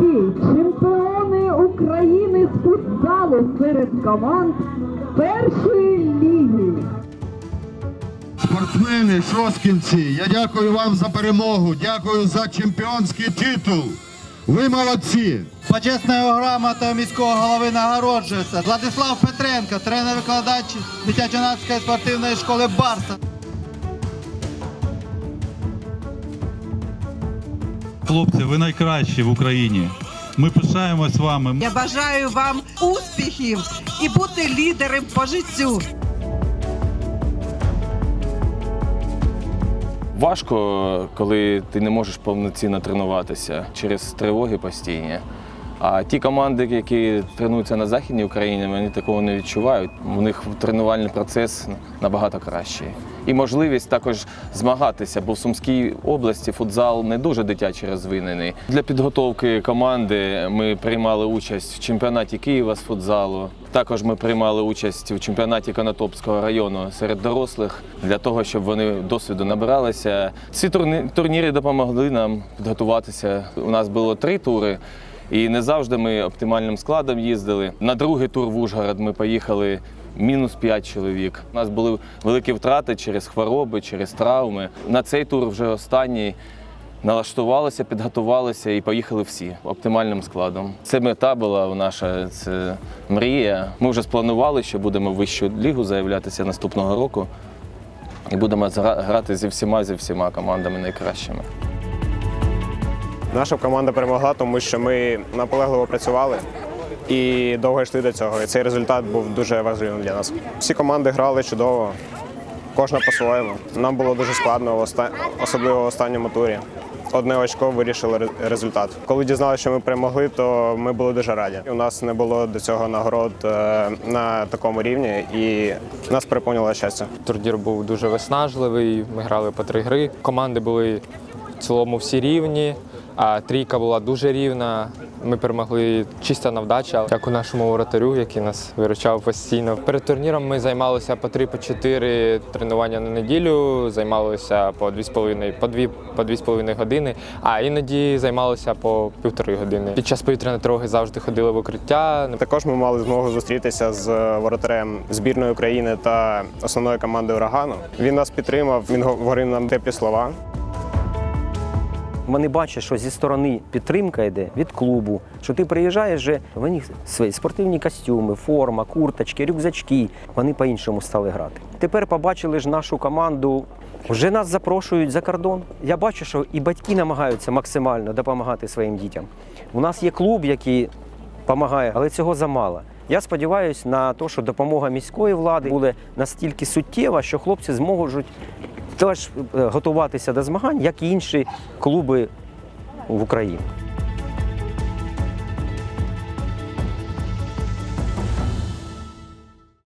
Юнаки, чемпіони України з футзалу серед команд першої ліги. Спортсмени, шоскінці, я дякую вам за перемогу, дякую за чемпіонський титул. Ви молодці! Почесною грамотою міського голови нагороджується Владислав Петренко, тренер-викладач дитячо-юнацької спортивної школи Барса. Хлопці, ви найкращі в Україні. Ми пишаємось вами. Я бажаю вам успіхів і бути лідером по життю. Важко, коли ти не можеш повноцінно тренуватися через тривоги постійні. А ті команди, які тренуються на Західній Україні, вони такого не відчувають. У них тренувальний процес набагато кращий. І можливість також змагатися, бо в Сумській області футзал не дуже дитячий розвинений. Для підготовки команди ми приймали участь в чемпіонаті Києва з футзалу. Також ми приймали участь у чемпіонаті Конотопського району серед дорослих для того, щоб вони досвіду набиралися. Ці турні- турніри допомогли нам підготуватися. У нас було три тури. І не завжди ми оптимальним складом їздили. На другий тур в Ужгород ми поїхали мінус 5 чоловік. У нас були великі втрати через хвороби, через травми. На цей тур вже останній налаштувалися, підготувалися і поїхали всі оптимальним складом. Це мета була наша, це мрія. Ми вже спланували, що будемо в вищу лігу заявлятися наступного року. І будемо грати зі всіма зі всіма командами найкращими. Наша команда перемогла, тому що ми наполегливо працювали і довго йшли до цього. І цей результат був дуже важливим для нас. Всі команди грали чудово, кожна по-своєму. Нам було дуже складно, особливо в останньому турі. Одне очко вирішило результат. Коли дізналися, що ми перемогли, то ми були дуже раді. У нас не було до цього нагород е, на такому рівні, і нас переповнило щастя. Турнір був дуже виснажливий. Ми грали по три гри. Команди були в цілому всі рівні, а трійка була дуже рівна. Ми перемогли чиста на вдача, як у нашому воротарю, який нас виручав постійно. Перед турніром ми займалися по три, по чотири тренування на неділю, займалися по дві з половиною, по дві, по дві з половиною години, а іноді займалися по півтори години. Під час повітряної тривоги завжди ходили в укриття. Також ми мали змогу зустрітися з воротарем збірної України та основної команди урагану. Він нас підтримав, він говорив нам теплі слова. Вони бачать, що зі сторони підтримка йде від клубу, що ти приїжджаєш, вже в них свої спортивні костюми, форма, курточки, рюкзачки. Вони по-іншому стали грати. Тепер побачили ж нашу команду. Вже нас запрошують за кордон. Я бачу, що і батьки намагаються максимально допомагати своїм дітям. У нас є клуб, який допомагає, але цього замало. Я сподіваюся на те, що допомога міської влади буде настільки суттєва, що хлопці зможуть теж готуватися до змагань, як і інші клуби в Україні.